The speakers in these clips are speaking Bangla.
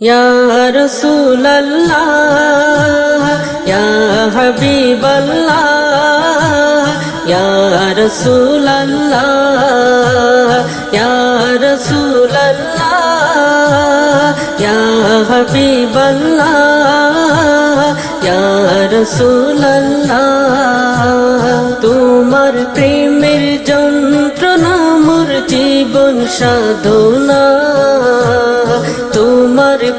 يا رسول الله يا حبيب الله يا رسول الله يا رسول الله يا حبيب الله يا رسول الله তোমার প্রেমের যন্ত্রণা মোর জীবন সাধনা তোমার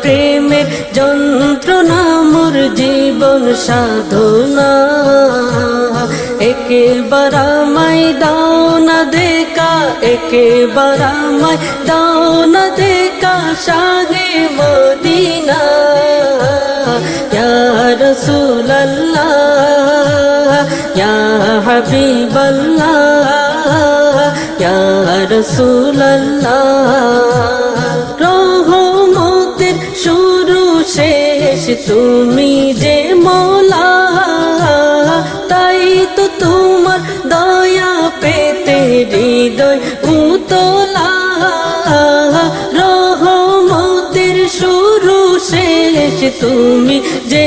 প্রেমের যন্ত্রণা, মোর জীবন সাধনা। একেবার আমায় দাও না দেখা, একেবার আমায় দাও না দেখা শাহে মদিনা। রাসূলুল্লাহ, ইয়া হাবিবাল্লাহ, ইয়া রাসূলুল্লাহ। তুমি যে মোলা, তাই তো তোমার দয়া পেতে হৃদয় উতলা রহমতের শুরু শেষ, তুমি যে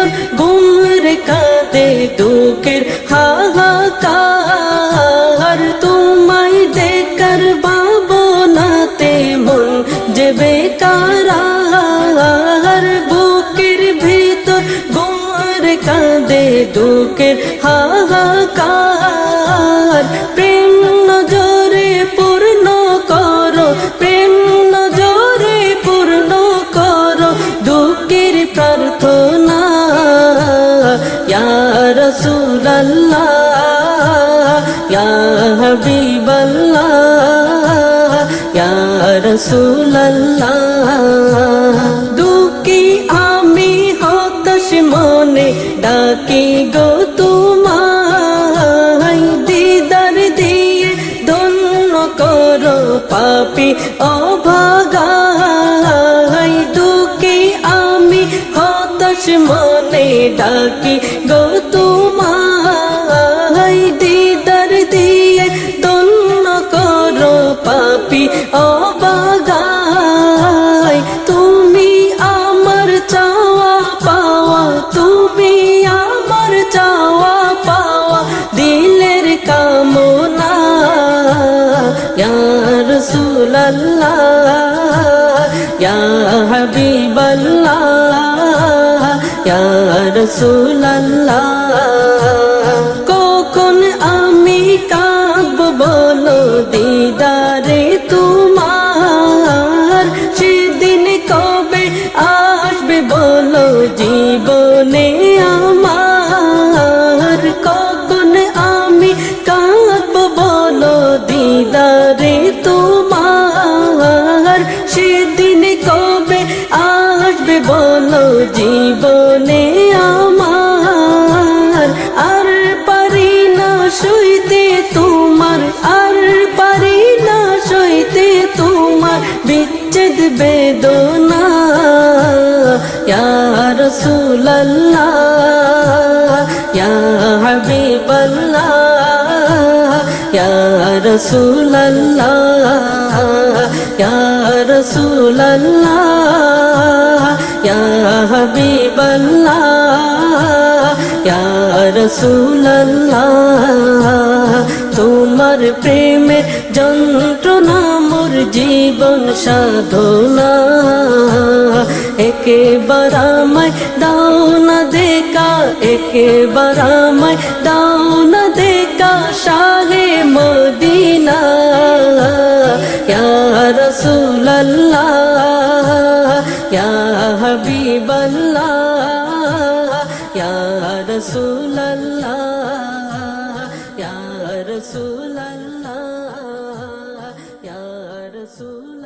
যে বেকার ভিতর গুমর কাঁদে দুঃখের হাহাকার প্রেম নজরে পূর্ণ করো প্রেম নজরে পূর্ণ করো দুঃখের প্রার্থনা ইয়া রাসূলুল্লাহ ইয়া হাবিবাল্লাহ ইয়া রাসূলুল্লাহ। দুঃখী আমি হতাশ মনে ডাকি গো তোমায়। দিদার দিয়ে ধন্য করো পাপি অভাগাই দুঃখী আমি হতাশ মনে ডাকি গো তোমায়। অবাগাই তুমি আমার চাওয়া পাওয়া, তুমি আমার চাওয়া পাওয়া, দিলের কামনা। ইয়া রাসূলুল্লাহ, ইয়া হাবিবাল্লাহ, ইয়া রাসূলুল্লাহ। কখন আমি কাঁদব বলো দিদারে বিচ্ছেদ বেদনা ইয়া রাসূলুল্লাহ ইয়া হাবিবাল্লাহ ইয়া রাসূলুল্লাহ ইয়া রাসূলুল্লাহ ইয়া হাবিবাল্লাহ ইয়া রাসূলুল্লাহ তোমার প্রেমের যন্ত্রণা মোর জীবন সাধনা। একেবার আমায় দাও না দেখা, একেবার আমায় দাও না দেখা শাহে মদিনা। রাসূলুল্লাহ, ইয়া হাবিবাল্লাহ, ইয়া রসুল্লাহ ইয়া রসুল্লাহ রসুল